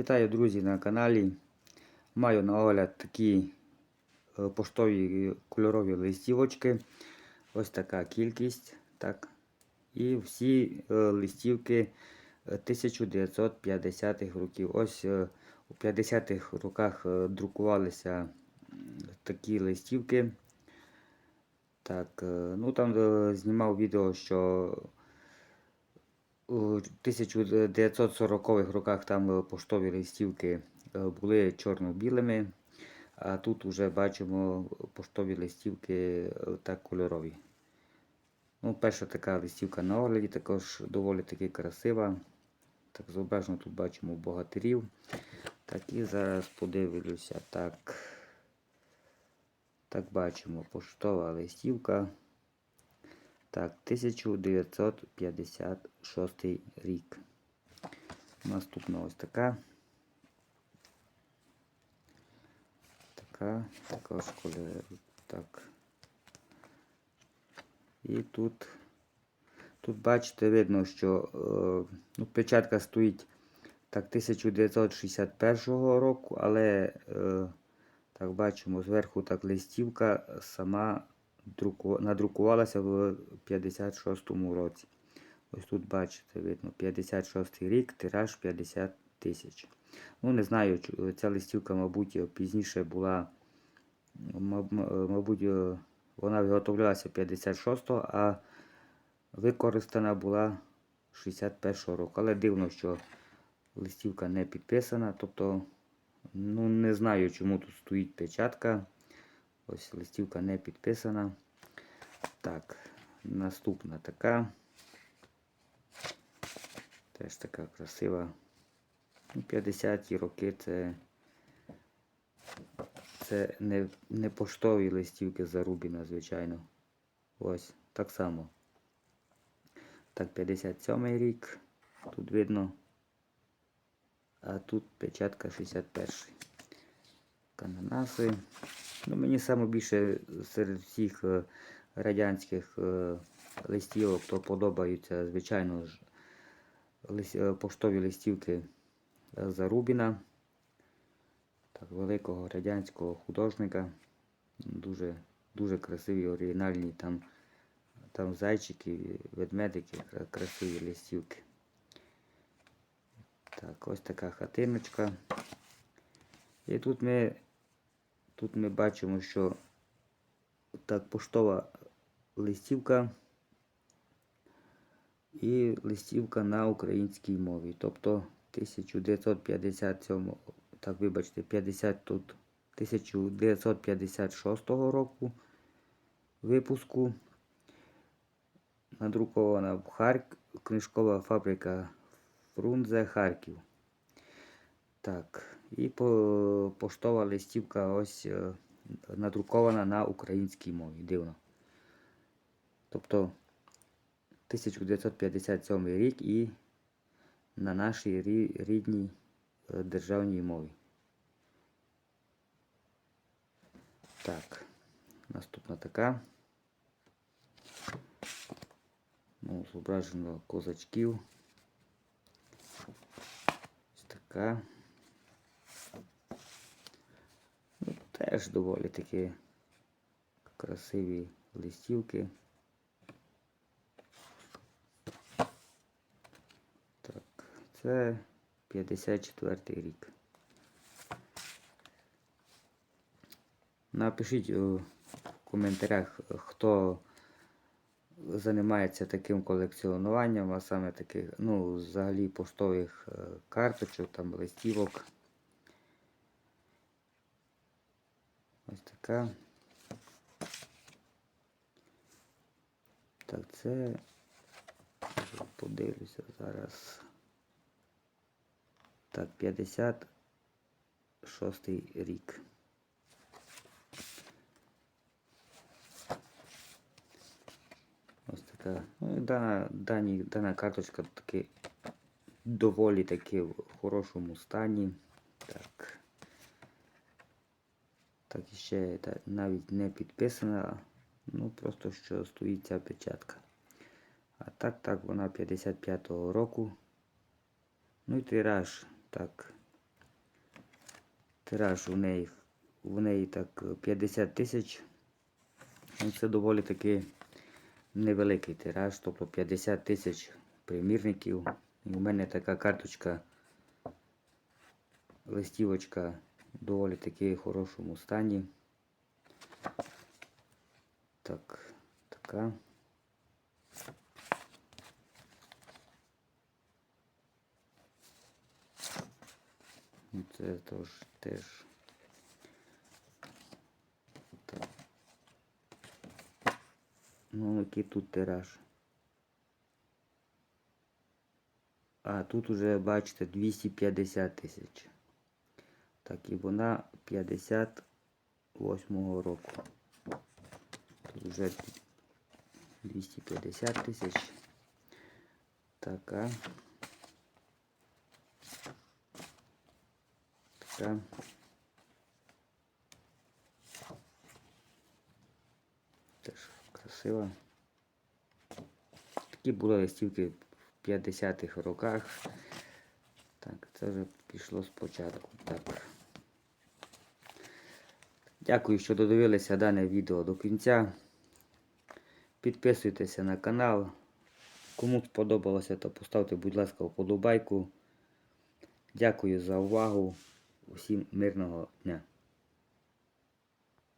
Вітаю, друзі, на каналі. Маю на огляд такі е, поштові кольорові листівочки. Ось така кількість. Так. І всі е, листівки е, 1950-х років. Ось е, у 50-х роках е, друкувалися такі листівки. Так, е, ну там е, знімав відео, що 1940-х роках там е, поштові листівки е, були чорно-білими, а тут вже бачимо поштові листівки е, так кольорові. Ну, перша така листівка на огляді, також доволі таки красива. Так, зображено тут бачимо богатирів. Так, і зараз подивлюся. Так, так бачимо поштова листівка. Так, 1956 рік. Наступна ось така. Така, також колір. Так. І тут, тут бачите, видно, що е, ну, печатка стоїть так 1961 року, але е, так бачимо, зверху так листівка сама. Надрукувалася в 56-му році. Ось тут бачите, видно, 56 рік, тираж 50 тисяч. Ну, не знаю, ця листівка, мабуть, пізніше була, мабуть, е, вона виготовлялася 56-го, а використана була 61-го року. Але дивно, що листівка не підписана. Тобто, ну, не знаю, чому тут стоїть печатка. Ось листівка не підписана. Так, наступна така. Теж така красива. Ну, 50-ті роки це, це не, не поштові листівки Зарубіна, звичайно. Ось, так само. Так, 57-й рік. Тут видно. А тут печатка 61-й. Кананаси. Ну, мені саме більше серед всіх е, радянських е, листівок то подобаються, звичайно ж, е, поштові листівки Зарубіна, так, великого радянського художника. Дуже, дуже красиві, оригінальні там, там зайчики, ведмедики, красиві листівки. Так, ось така хатиночка. І тут ми Тут ми бачимо, що так, поштова листівка і листівка на українській мові. Тобто 1957, так, вибачте, 50 тут 1956 року випуску. Надрукована в Харк... книжкова фабрика Фрунзе Харків. Так, і поштова листівка ось е, надрукована на українській мові. Дивно. Тобто 1957 рік і на нашій рідній е, державній мові. Так, наступна така. Ну, зображено козачків. Ось така. Ну, теж доволі такі красиві листівки. Так, це 54 рік. Напишіть у коментарях, хто займається таким колекціонуванням, а саме таких, ну, взагалі поштових е, карточок, там листівок. Ось така. Так, це подивлюся зараз. Так, 56 рік. Ось така. Ну, дана, дані, дана карточка таки доволі таки в хорошому стані. Так. Так і ще навіть не підписана, ну просто що стоїть ця печатка. А так, так, вона 55-го року. Ну і тираж, так, Тираж у неї, у неї так 50 тисяч. Ну, Це доволі таки невеликий тираж, тобто 50 тисяч примірників. І у мене така карточка, листівочка доволі таки хорошому стані. Так, така. Це тож теж. Так. Ну, який тут тираж. А тут уже, бачите, 250 тисяч. Так, і вона 58-го року. Тут вже 250 тисяч. Така. Така. Теж красива. Такі були листівки в 50-х роках. Так, це вже пішло спочатку. Так. Дякую, що додивилися дане відео до кінця. Підписуйтеся на канал. Кому сподобалося, то поставте, будь ласка, вподобайку. Дякую за увагу. Усім мирного дня.